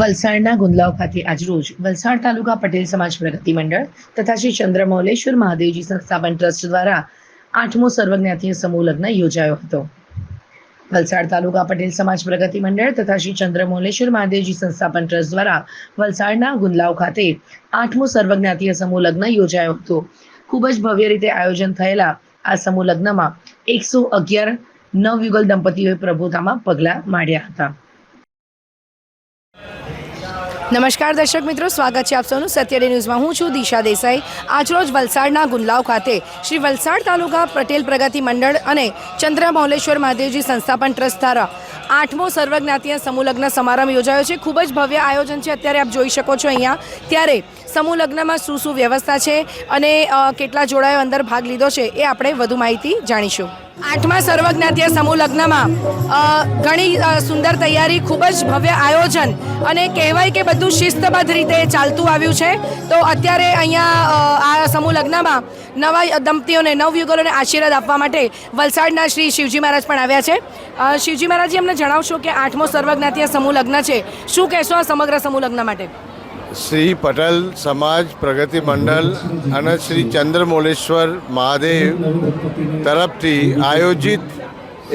વલસાડના ગુંદલાવ ખાતે આજરોજ વલસાડ તાલુકા પટેલ સમાજ પ્રગતિ મંડળ તથા શ્રી ચંદ્રમૌલેશ્વર મહાદેવજી સંસ્થાપન ટ્રસ્ટ દ્વારા આઠમો સર્વજ્ઞાતીય સમૂહ લગ્ન યોજાયો હતો. વલસાડ તાલુકા પટેલ સમાજ પ્રગતિ મંડળ તથા શ્રી ચંદ્રમૌલેશ્વર મહાદેવજી સંસ્થાપન ટ્રસ્ટ દ્વારા વલસાડના ગુંદલાવ ખાતે આઠમો સર્વજ્ઞાતીય સમૂહ લગ્ન યોજાયો હતો. ખૂબ જ ભવ્ય રીતે આયોજન થયેલા આ સમૂહ લગ્નમાં એકસો અગિયાર નવયુગલ દંપતીઓએ પ્રભુતામાં પગલાં માંડ્યા હતા. નમસ્કાર દર્શક મિત્રો, સ્વાગત છે આપ સૌનું સત્ય ન્યૂઝમાં. હું છું દિશા દેસાઈ. આજરોજ વલસાડના ગુંદલાવ ખાતે શ્રી વલસાડ તાલુકા પટેલ પ્રગતિ મંડળ અને ચંદ્રમૌલેશ્વર મહાદેવજી સંસ્થાપન ટ્રસ્ટ દ્વારા આઠમો સર્વજ્ઞાતીય સમૂહલગ્ન સમારંભ યોજાયો છે. ખૂબ જ ભવ્ય આયોજન છે. અત્યારે આપ જોઈ શકો છો અહીંયા. ત્યારે સમૂહલગ્નમાં શું શું વ્યવસ્થા છે અને કેટલા જોડાયો અંદર ભાગ લીધો છે એ આપણે વધુ માહિતી જાણીશું. આઠમા સર્વજ્ઞાતીય સમૂહ લગ્નમાં ઘણી સુંદર તૈયારી, ખૂબ જ ભવ્ય આયોજન અને કહેવાય કે બધું શિસ્તબદ્ધ રીતે ચાલતું આવ્યું છે. તો અત્યારે અહીંયા સમૂહ લગ્નમાં નવા દંપતીઓને નવયુગલોને આશીર્વાદ આપવા માટે વલસાડના શ્રી શિવજી મહારાજ પણ આવ્યા છે. શિવજી મહારાજજી, અમને જણાવશો કે આઠમો સર્વજ્ઞાતીય સમૂહ લગ્ન છે. શું કહેશો આ સમગ્ર સમૂહ લગ્ન માટે? શ્રી પટેલ સમાજ પ્રગતિ મંડળ અને શ્રી ચંદ્રમોલેશ્વર મહાદેવ તરફથી આયોજિત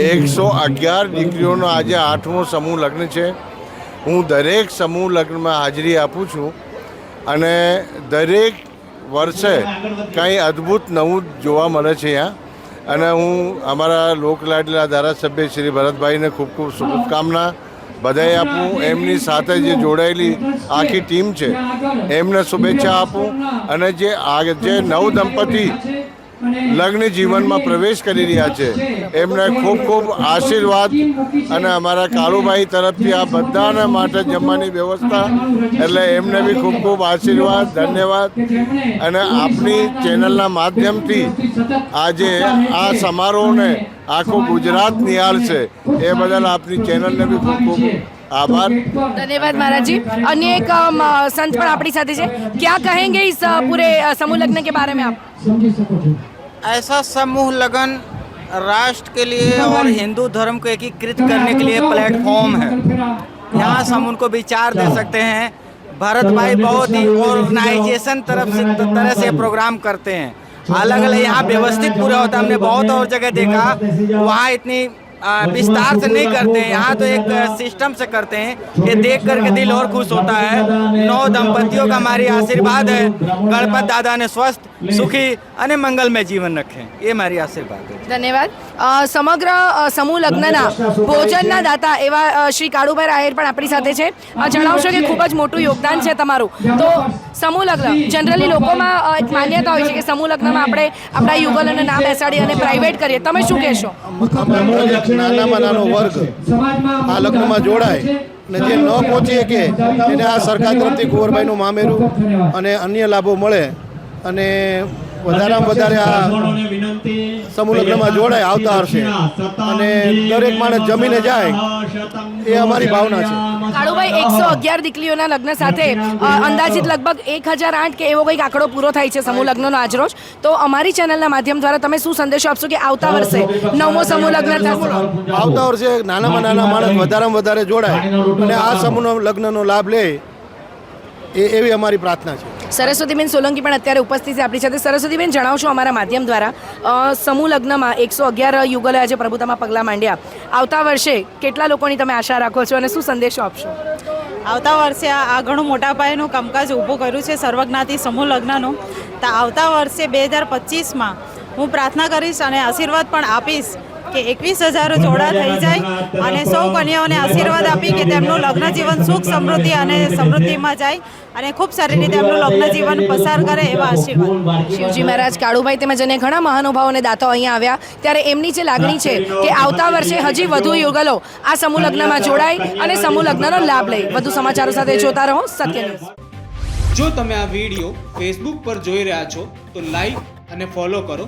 એકસો અગિયાર દીકરીઓનો આજે આઠમો સમૂહ લગ્ન છે. હું દરેક સમૂહ લગ્નમાં હાજરી આપું છું અને દરેક વર્ષે કંઈ અદ્ભુત નવું જોવા મળે છે અહીંયા. અને હું અમારા લોકલાડલા ધારાસભ્ય શ્રી ભરતભાઈને ખૂબ ખૂબ શુભકામના બધાએ આપું. એમની સાથે જે જોડાયેલી આખી ટીમ છે, એમને શુભેચ્છા આપું. અને જે આ જે નવ દંપતી લગ્ન જીવનમાં પ્રવેશ કરી રહ્યા છે. એમને ખૂબ ખૂબ આશીર્વાદ અને અમારા કાળુભાઈ તરફથી આ બધાના માટે જમવાની વ્યવસ્થા એટલે એમને બી ખૂબ ખૂબ આશીર્વાદ ધન્યવાદ. અને આપની ચેનલના માધ્યમથી આજે આ સમારોહને આખું ગુજરાત નિહાળ છે એ બદલ આપની ચેનલને બી ખૂબ ખૂબ આભાર. ધન્યવાદ મહારાજી અન્ય એક સંત પણ આપણી સાથે છે. ક્યાં કહેંગે ઇસ પૂરે સમૂહ લગ્ન કે બારે મેં આપ? સમજી શકો છો. ऐसा समूह लगन राष्ट्र के लिए और हिंदू धर्म को एकीकृत करने के लिए प्लेटफॉर्म है। यहाँ से हम उनको विचार दे सकते हैं। भरत भाई बहुत ही ऑर्गेनाइजेशन तरफ़ से तरह से प्रोग्राम करते हैं। अलग अलग यहाँ व्यवस्थित पूरा होता है। हमने बहुत और जगह देखा। वहाँ इतनी विस्तार से नहीं करते हैं। यहाँ तो एक सिस्टम से करते हैं। ये देख करके दिल और खुश होता है। नौ दंपतियों का हमारी आशीर्वाद है। गणपत दादा ने स्वस्थ सुखी અને મંગલમય જીવન રખે. એ મારી આશીર્વાદ ધન્યવાદ. સમગ્ર સમૂહ લગ્નના ભોજનના દાતા એવા શ્રી કાળુભાઈ રાયર પણ આપણી સાથે છે. જણાવશો કે ખૂબ જ મોટું યોગદાન છે તમારું. તો સમૂહ લગ્ન જનરલી લોકોમાં એક માન્યતા હોય છે કે સમૂહ લગ્નમાં આપણે આપણા યુગલોને નામ બેસાડી અને પ્રાઇવેટ કરીએ. તમે શું કહેશો? નાનામાં નાનો વર્ગ આ લગ્નમાં જોડાય ને જે ન પહોંચી શકે એને આ સરકાર તરફથી કુંવરબાઈનું મામેરું અને અન્ય લાભો મળે અને વધારેમાં વધારે આ સમૂહ લગ્નમાં જોડાય આવતા હશે. અને દરેક માણસ જમીને જાય એ અમારી ભાવના છે. કાળુભાઈ એકસો અગિયાર દીકરીઓના લગ્ન સાથે અંદાજિત લગભગ એક હજાર આઠ કે એવો કંઈક આંકડો પૂરો થાય છે સમૂહ લગ્નનો આજરોજ. તો અમારી ચેનલના માધ્યમ દ્વારા તમે શું સંદેશો આપશો કે આવતા વર્ષે નવમો સમૂહ લગ્ન આવતા વર્ષે નાનામાં નાના માણસ વધારેમાં વધારે જોડાય અને આ સમૂહ લગ્નનો લાભ લે એ એવી અમારી પ્રાર્થના છે. સરસ્વતીબેન સોલંકી પણ અત્યારે ઉપસ્થિત છે આપણી સાથે. સરસ્વતીબેન, જણાવશો અમારા માધ્યમ દ્વારા સમૂહ લગ્નમાં એકસો અગિયાર યુગલે આજે પ્રભુતામાં પગલાં માંડ્યા. આવતા વર્ષે કેટલા લોકોની તમે આશા રાખો છો અને શું સંદેશો આપશો? આવતા વર્ષે આ ઘણું મોટા પાયેનું કામકાજ ઊભું કર્યું છે સર્વજ્ઞાતિ સમૂહ લગ્નનું. તો આવતા વર્ષે બે હજાર પચીસમાં હું પ્રાર્થના કરીશ અને આશીર્વાદ પણ આપીશ કે એકવીસ હજાર જોડા થઈ જાય અને સૌ કન્યાઓને આશીર્વાદ આપી કે તેમનું લગ્ન જીવન સુખ સમૃદ્ધિ અને સમૃદ્ધિમાં જાય અને ખૂબ સારી રીતે એમનું લગ્ન જીવન પસાર કરે એવા આશીર્વાદ. શિવજી મહારાજ કાળુભાઈ તેમજ અને ઘણા મહાનુભાવો અને દાતાઓ અહીંયા આવ્યા. ત્યારે એમની જે લાગણી છે કે આવતા વર્ષે હજી વધુ યુગલો આ સમૂહ લગ્નમાં જોડાય અને સમૂહ લગ્નનો લાભ લે. વધુ સમાચારો સાથે જોતા રહો સત્ય ન્યૂઝ. જો તમે આ વીડિયો ફેસબુક પર જોઈ રહ્યા છો તો લાઈક અને ફોલો કરો.